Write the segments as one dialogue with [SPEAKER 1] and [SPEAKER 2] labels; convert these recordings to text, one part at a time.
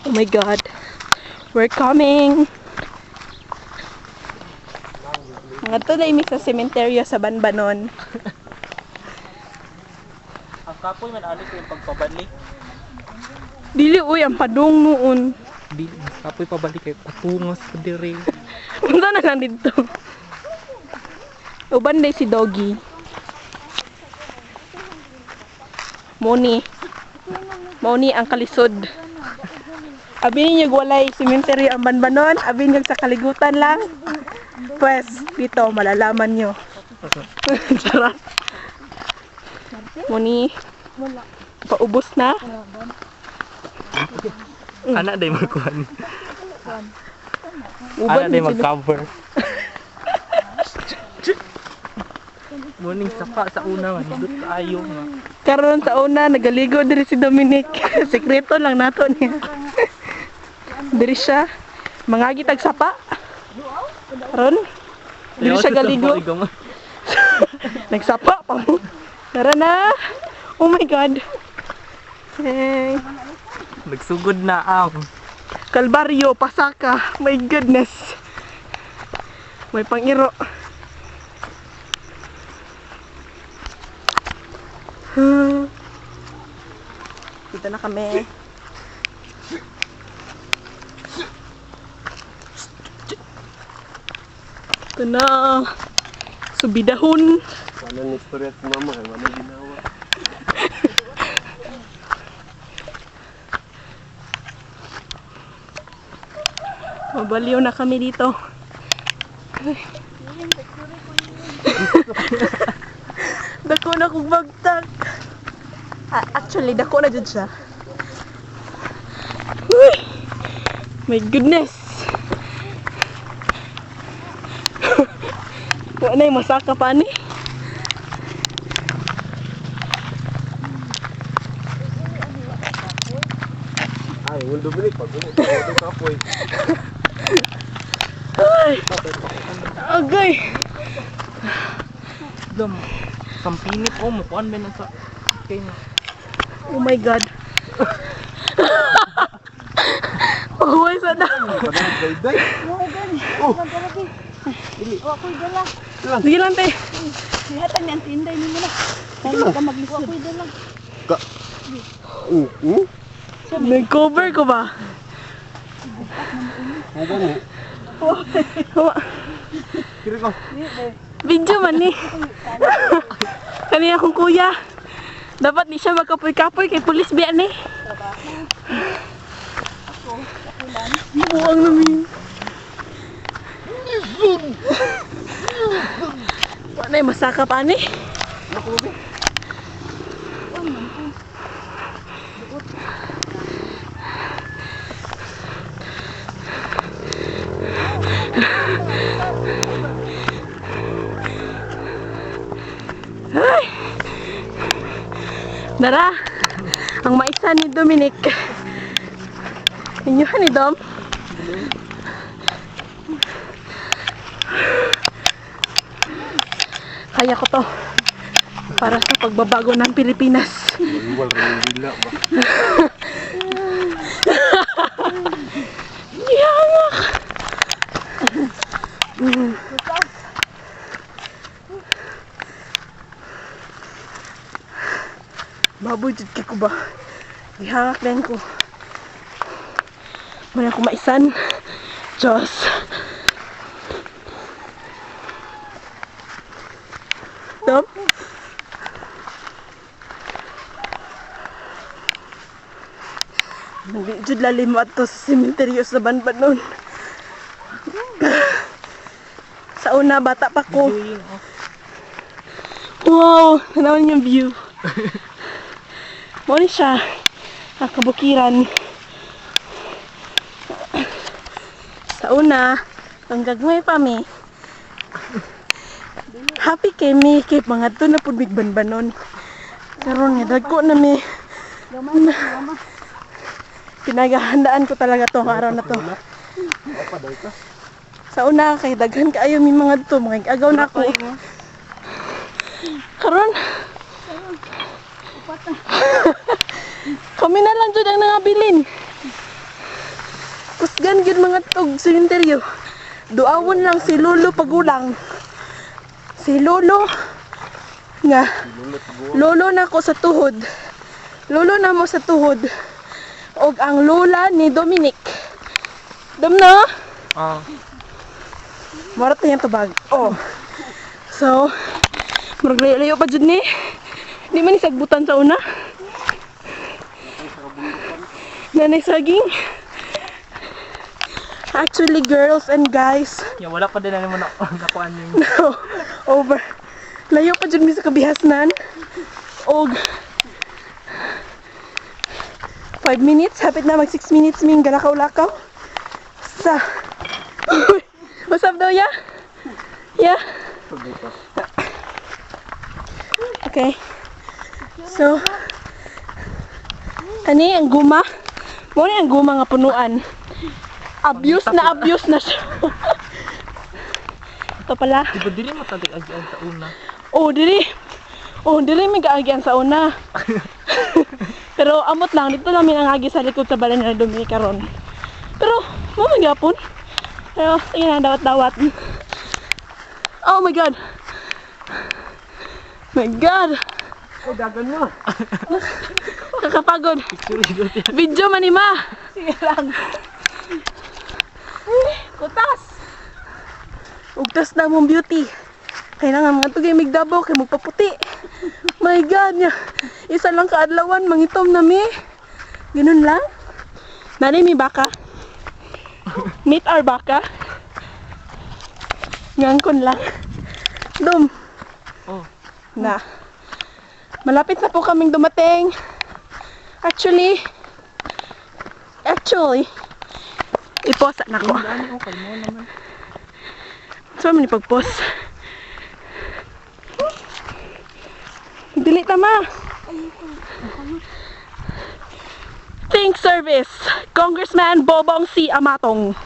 [SPEAKER 1] Oh my god. We're coming. Mga to na imi sa sementeryo sa Banbanon.
[SPEAKER 2] Ang kapoy man ko yung pagpabalik.
[SPEAKER 1] Dili uy ang padung noon.
[SPEAKER 2] Di kapoy pabalik kay patungos ko dire.
[SPEAKER 1] Punta na lang dito. Uban day si Doggy. Moni. Moni ang kalisod. Abi niyo walay cemetery ang banbanon, abi niyo sa kaligutan lang. Pues, dito malalaman nyo. Charot. Moni. Paubos na.
[SPEAKER 2] Ana day magkuhan.
[SPEAKER 1] Uban
[SPEAKER 2] Ana day mag-cover. Morning sapa sa una man dut ayo nga.
[SPEAKER 1] Karon sa una, nagaligo diri si Dominic. Sekreto lang nato niya. Diri siya. Mangagi tag sapa. Karon, diri siya galigo. Nagsapa pa mo. Tara na. Oh my God. Hey.
[SPEAKER 2] Nagsugod na ang.
[SPEAKER 1] Kalbaryo, Pasaka. My goodness. May pangiro. Dito na kami. Ito na. Subidahon.
[SPEAKER 3] Ang istorya si mama? Ano ang ginawa?
[SPEAKER 1] Mabaliw na kami dito. dako na kong bagtak. Ah, actually, dako na dyan siya. Uy! My goodness! Wala na yung masaka pa ni.
[SPEAKER 3] Ay, yung Dominic, pag ito kapoy.
[SPEAKER 1] Ay! Agay!
[SPEAKER 2] Dam. Sampinit oh mo kuan men sa kay.
[SPEAKER 1] Oh my God. Uy, sa na.
[SPEAKER 3] Padahal day-day.
[SPEAKER 1] Sige lang, te.
[SPEAKER 4] Ni ang tinday ni mo na. Kaya ka maglisod. Ako'y dala.
[SPEAKER 3] Ka. Oo. Oo.
[SPEAKER 1] Nag-cover ko ba?
[SPEAKER 3] Ang gani. Kiri ko.
[SPEAKER 1] Video man ni. Kani akong kuya. Dapat di siya magkapoy-kapoy kay pulis biya ni. Buwang namin. Wala yung masaka pa ni. Ay! Dara! Ang maisa ni Dominic. Inyo ni Dom? Kaya ko to. Para sa pagbabago ng Pilipinas.
[SPEAKER 3] Iwal rin dila ba?
[SPEAKER 1] Yamak! Baboy jud ko ba? Gihangak din ko. Wala ko maisan. Diyos. Hindi jud lalim ato sa sementeryo sa banban nun. Sa una, bata pa ko. Wow! Tanawan yung view. Mo ni siya. Ang kabukiran. Sa una, ang gagmay pa mi. Happy kay mi kay mga to na pud big banbanon. Karon nga dagko na mi. Pinagahandaan ko talaga to araw na to. Sa una kay daghan kaayo mi mga to, mga agaw na ako. Karon. Kami na lang jud ang nangabilin. kusgan gyud mga tog sementeryo. Duawon lang si Lolo pagulang. Si Lolo nga Lolo na ko sa tuhod. Lolo na mo sa tuhod. Og ang lola ni Dominic. Dam na?
[SPEAKER 2] Ah.
[SPEAKER 1] Marat na yung tubag. Oh. So, murag layo pa dyan ni. Di man isagbutan sa una. Nanay saging. Actually, girls and guys,
[SPEAKER 2] Ya, wala pa din na naman ako nakuan yung
[SPEAKER 1] no, over. Layo pa dyan mi sa kabihasnan. Og 5 minutes, hapit na mag 6 minutes ming galakaw-lakaw. Sa What's up daw ya? Yeah? Okay. So, ani ang guma? Mo ni ang guma nga punuan. Abuse na abuse na siya. Ito pala.
[SPEAKER 2] Di ba dili mo tatik agian sa una?
[SPEAKER 1] Oh, dili. Oh, dili may kaagyan sa una. Pero amot lang, dito lang may nangagi sa likod sa balan na dumi karon. Pero, mo magyapon. Pero, sige na, dawat-dawat. Oh my God. My God.
[SPEAKER 3] Oh, dagan mo.
[SPEAKER 1] Kakapagod.
[SPEAKER 2] Video
[SPEAKER 1] manima. Sige lang. Kutas. Ugtas na mong beauty. Kailangan mga tugay migdabaw kay magpaputi. My God niya. Isa lang kaadlawan mangitom na mi. Ganun lang. Nani mi baka. Meet our baka. Ngangkon lang. Dum.
[SPEAKER 2] Oh.
[SPEAKER 1] Na. Malapit na po kaming dumating. Actually, actually, iposa na ko.
[SPEAKER 2] Ano okay mo naman.
[SPEAKER 1] So, man ipag-post. Dili tama. Think service. Congressman Bobong C. Amatong.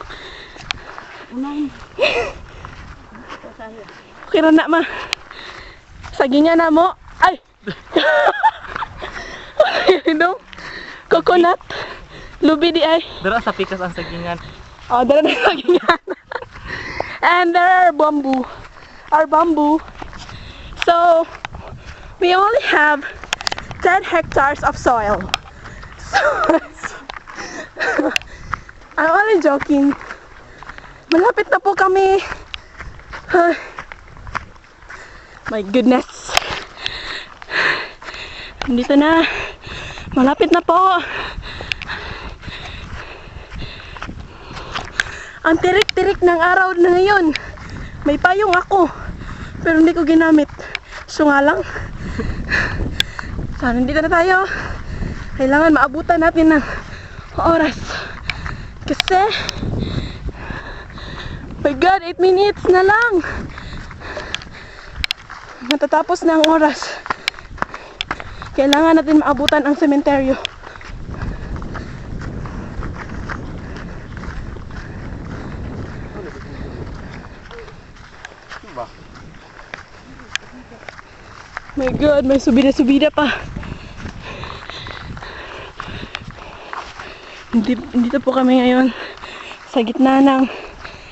[SPEAKER 1] Okay ra na ma. Sagingan na mo. Ay! Inom. Coconut. Lubi di ay.
[SPEAKER 2] Dara sa pikas ang sagingan.
[SPEAKER 1] Oh, dala na sagingan. And there are bamboo. Our bamboo. So, we only have 10 hectares of soil. So, I'm only joking. Malapit na po kami. My goodness. Dito na. Malapit na po. Ang tirik-tirik ng araw na ngayon. May payong ako. Pero hindi ko ginamit. So nga lang. So, nandito na tayo. Kailangan maabutan natin ng oras. Kasi, my God, 8 minutes na lang. Natatapos na ang oras. Kailangan natin maabutan ang sementeryo. My God, may subida-subida pa. Dito po kami ngayon sa gitna ng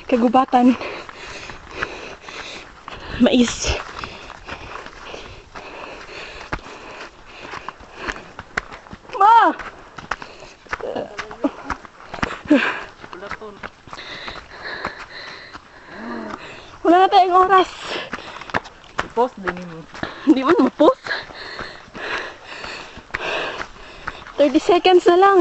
[SPEAKER 1] kagubatan. Mais. Ma! Wala na tayong oras.
[SPEAKER 2] I-post din mo.
[SPEAKER 1] Hindi man mo-post. 30 seconds na lang.